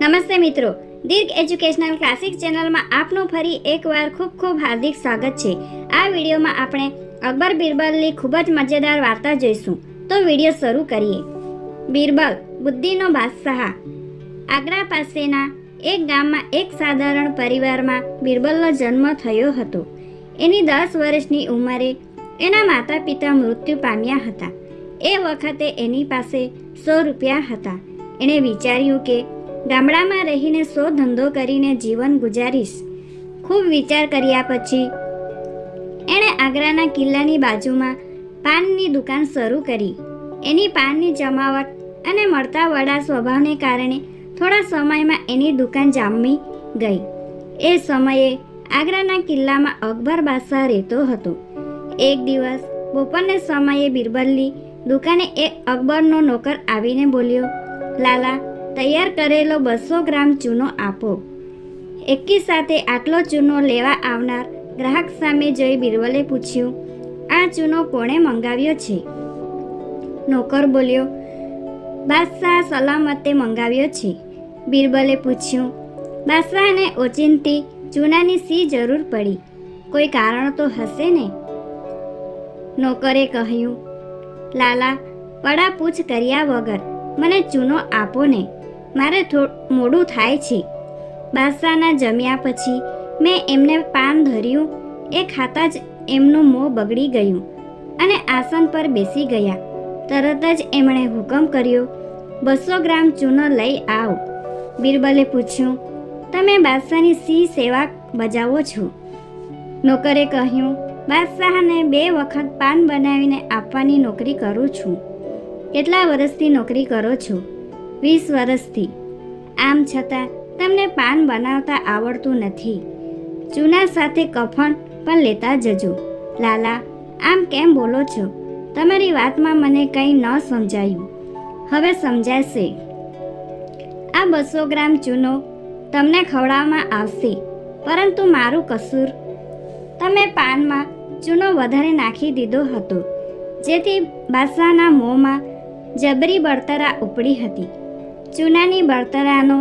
નમસ્તે મિત્રો. દીર્ઘ educational classic ચેનલમાં આપનું ફરી એકવાર ખૂબ ખૂબ હાર્દિક સ્વાગત છે. આ વિડીયોમાં આપણે અકબર બિરબલની ખૂબ જ મજેદાર વાર્તા જોઈશું. તો વીડિયો શરૂ કરીએ. બિરબલ, બુદ્ધિનો બાદશાહ. આગ્રા પાસેના એક ગામમાં એક સાધારણ પરિવારમાં બિરબલનો જન્મ થયો હતો. એની દસ વર્ષની ઉંમરે એના માતા પિતા મૃત્યુ પામ્યા હતા. એ વખતે એની પાસે સો રૂપિયા હતા. એણે વિચાર્યું કે ગામડામાં રહીને સો ધંધો કરીને જીવન ગુજારીશ. ખૂબ વિચાર કર્યા પછી એણે આગ્રાના કિલ્લાની બાજુમાં પાનની દુકાન શરૂ કરી. એની પાનની જમાવટ અને મળતા વડા સ્વભાવને કારણે થોડા સમયમાં એની દુકાન જામી ગઈ. એ સમયે આગ્રાના કિલ્લામાં અકબર બાદશાહ રહેતો હતો. એક દિવસ બપોરને સમયે બિરબલની દુકાને એક અકબરનો નોકર આવીને બોલ્યો, લાલા તૈયાર કરેલો બસો ગ્રામ ચૂનો આપો. એકી સાથે આટલો ચૂનો લેવા આવનાર ગ્રાહક સામે જઈ બિરબલે પૂછ્યું, આ ચૂનો કોણે મંગાવ્યો છે? નોકર બોલ્યો, બાદશાહ સલામતે મંગાવ્યો છે. બિરબલે પૂછ્યું, બાદશાહને ઓચિંતી ચૂનાની સી જરૂર પડી? કોઈ કારણ તો હશે ને? નોકરે કહ્યું, લાલા, પડાપૂછ કર્યા વગર મને ચૂનો આપો ને. મારે મોડું થાય છે. બાદશાહના જમ્યા પછી મેં એમને પાન ધર્યું. એ ખાતા જ એમનું મોં બગડી ગયું અને આસન પર બેસી ગયા. તરત જ એમણે હુકમ કર્યો, બસો ગ્રામ ચૂનો લઈ આવ. બિરબલે પૂછ્યું, તમે બાદશાહની સી સેવા બજાવો છો? નોકરે કહ્યું બાદશાહને બે વખત પાન બનાવીને આપવાની નોકરી કરું છું. કેટલા વર્ષથી નોકરી કરો છો? વીસ વર્ષથી. આમ છતાં તમને પાન બનાવતા આવડતું નથી. ચૂના સાથે કફણ પણ લેતા જજો. લાલા, આમ કેમ બોલો છો? તમારી વાતમાં મને કંઈ ન સમજાયું. હવે સમજાશે. આ બસો ગ્રામ ચૂનો તમને ખવડાવવામાં આવશે, પરંતુ મારું કસૂર? તમે પાનમાં ચૂનો વધારે નાખી દીધો હતો, જેથી બાદશાહના મોંમાં જબરી બળતરા ઉપડી હતી. ચૂનાની બળતરાનો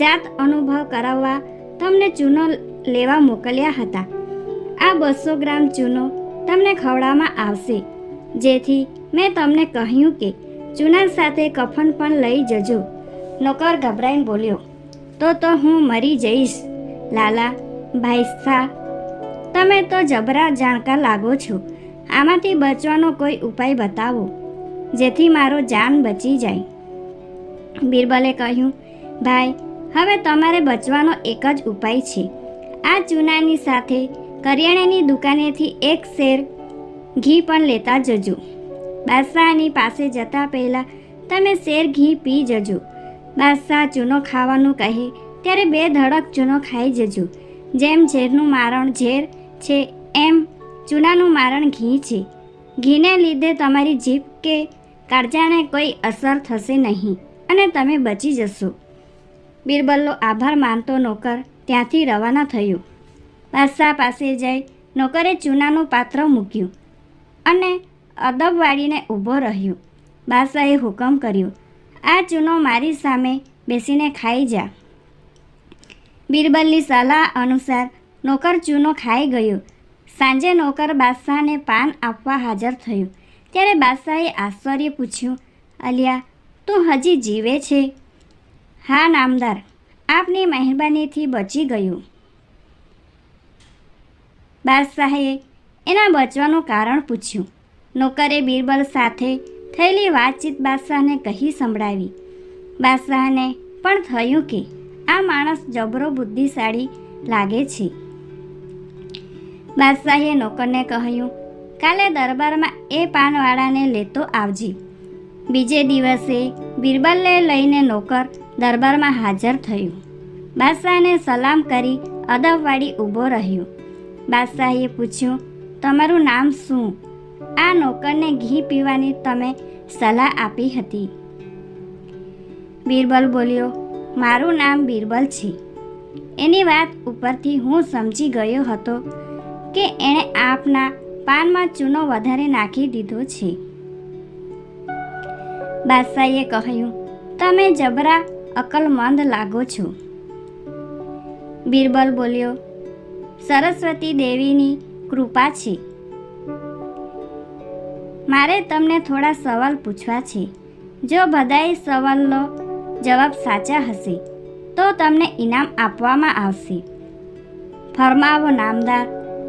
જાત અનુભવ કરાવવા તમને ચૂનો લેવા મોકલ્યા હતા. આ બસો ગ્રામ ચૂનો તમને ખવડાવવામાં આવશે. જેથી મેં તમને કહ્યું કે ચૂના સાથે કફન પણ લઈ જજો. નોકર ગભરાઈને બોલ્યો, તો તો હું મરી જઈશ. લાલા, ભાઈસા, તમે તો જબરા જાણકાર લાગો છો. આમાંથી બચવાનો કોઈ ઉપાય બતાવો, જેથી મારો જાન બચી જાય. બિરબલે કહ્યું, ભાઈ, હવે તમારે બચવાનો એક જ ઉપાય છે. આ ચૂનાની સાથે કરિયાણાની દુકાનેથી એક શેર ઘી પણ લેતા જજો. બાદશાહની પાસે જતા પહેલાં તમે શેર ઘી પી જજો. બાદશાહ ચૂનો ખાવાનું કહે, ત્યારે બે ધડક ચૂનો ખાઈ જજો. જેમ ઝેરનું મારણ ઝેર છે, એમ ચૂનાનું મારણ ઘી છે. ઘીને લીધે તમારી જીભ કે કાળજાને કોઈ અસર થશે નહીં. અને તમે બચી જશો. બિરબલનો આભાર માનતો નોકર ત્યાંથી રવાના થયો. બાદશાહ પાસે જઈ નોકરે ચૂનાનું પાત્ર મૂક્યું અને અદબ વાળીને ઊભો રહ્યો. બાદશાહે હુકમ કર્યો, આ ચૂનો મારી સામે બેસીને ખાઈ જા. બિરબલની સલાહ અનુસાર નોકર ચૂનો ખાઈ ગયો. સાંજે નોકર બાદશાહને પાન આપવા હાજર થયો. ત્યારે બાદશાહે આશ્ચર્ય પૂછ્યું, અલિયા તું હજી જીવે છે. હા, નામદાર, આપની મહેરબાનીથી બચી ગયું. બાદશાહે એના બચવાનું કારણ પૂછ્યું. નોકરે બિરબલ સાથે થયેલી વાતચીત બાદશાહને કહી સંભળાવી. બાદશાહને પણ થયું કે આ માણસ જબરો બુદ્ધિશાળી લાગે છે. બાદશાહે નોકરને કહ્યું, કાલે દરબારમાં એ પાનવાળાને લેતો આવજે. બીજે દિવસે બિરબલને લઈને નોકર દરબારમાં હાજર થયું. બાદશાહને સલામ કરી અદબવાળી ઊભો રહ્યો. બાદશાહે પૂછ્યું, તમારું નામ શું? આ નોકરને ઘી પીવાની તમે સલાહ આપી હતી. બિરબલ બોલ્યો, મારું નામ બિરબલ છે. એની વાત ઉપરથી હું સમજી ગયો હતો કે એણે આપના પાનમાં ચૂનો વધારે નાખી દીધો છે. બાદશાહે કહ્યું, તમે જબરા અકલમંદ લાગો છો. બિરબલ બોલ્યો, સરસ્વતી દેવીની કૃપા છે. મારે તમને થોડા સવાલ પૂછવા છે. જો બધાય સવાલનો જવાબ સાચા હશે, તો તમને ઇનામ આપવામાં આવશે. ફરમાવો, નામદાર,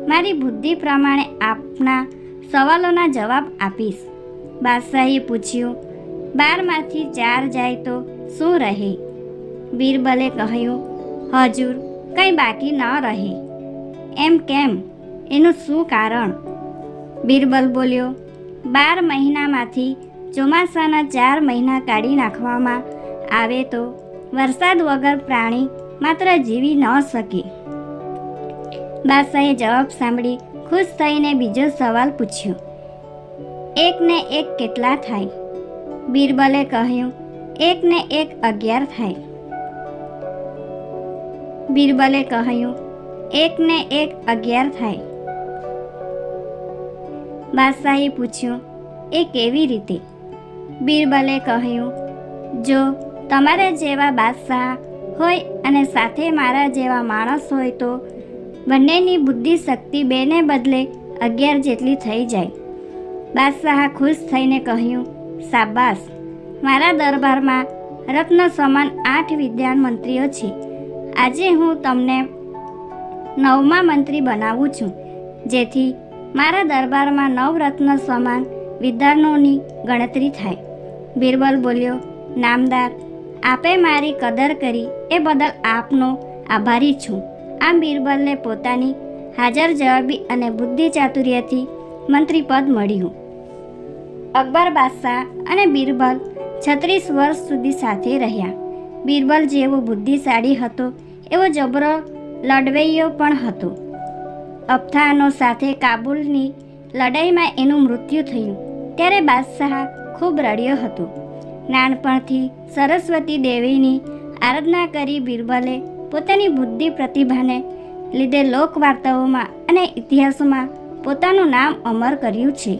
મારી બુદ્ધિ પ્રમાણે આપના સવાલોના જવાબ આપીશ. બાદશાહે પૂછ્યું બારમાંથી ચાર જાય તો શું રહે? બીરબલે કહ્યું, હજુર, કંઈ બાકી ન રહે. એમ કેમ? એનું શું કારણ? બીરબલ બોલ્યો, બાર મહિનામાંથી ચોમાસાના ચાર મહિના કાઢી નાખવામાં આવે તો વરસાદ વગર પ્રાણી માત્ર જીવી ન શકે. બાદશાહે જવાબ સાંભળી ખુશ થઈને બીજો સવાલ પૂછ્યો, એકને એક કેટલા થાય? બિરબલે કહ્યું એક ને એક અગિયાર થાય. બિરબલે કહ્યું એક ને એક અગિયાર થાય. બાદશાહે પૂછ્યું, એ કેવી રીતે? બિરબલે કહ્યું, જો તમારા જેવા બાદશાહ હોય અને સાથે મારા જેવા માણસ હોય તો બંનેની બુદ્ધિ શક્તિ બેને બદલે અગિયાર જેટલી થઈ જાય. બાદશાહ ખુશ થઈને કહ્યું સાબાસ મારા દરબારમાં રત્ન સમાન આઠ વિદ્યાન મંત્રીઓ છે. આજે હું તમને નવમા મંત્રી બનાવું છું. જેથી મારા દરબારમાં નવ રત્ન સમાન વિદ્વાનોની ગણતરી થાય. બિરબલ બોલ્યો, નામદાર, આપે મારી કદર કરી, એ બદલ આપનો આભારી છું. આમ બિરબલને પોતાની હાજર જવાબી અને બુદ્ધિ ચાતુર્યથી મંત્રી પદ મળ્યું. અકબર બાદશાહ અને બિરબલ છત્રીસ વર્ષ સુધી સાથે રહ્યા. બિરબલ જેવો બુદ્ધિશાળી હતો, એવો જબરો લડવૈયો પણ હતો. અફથાનો સાથે કાબુલની લડાઈમાં એનું મૃત્યુ થયું, ત્યારે બાદશાહ ખૂબ રડ્યો હતો. નાનપણથી સરસ્વતી દેવીની આરાધના કરી બિરબલે પોતાની બુદ્ધિ પ્રતિભાને લીધે લોકવાર્તાઓમાં અને ઇતિહાસોમાં પોતાનું નામ અમર કર્યું છે.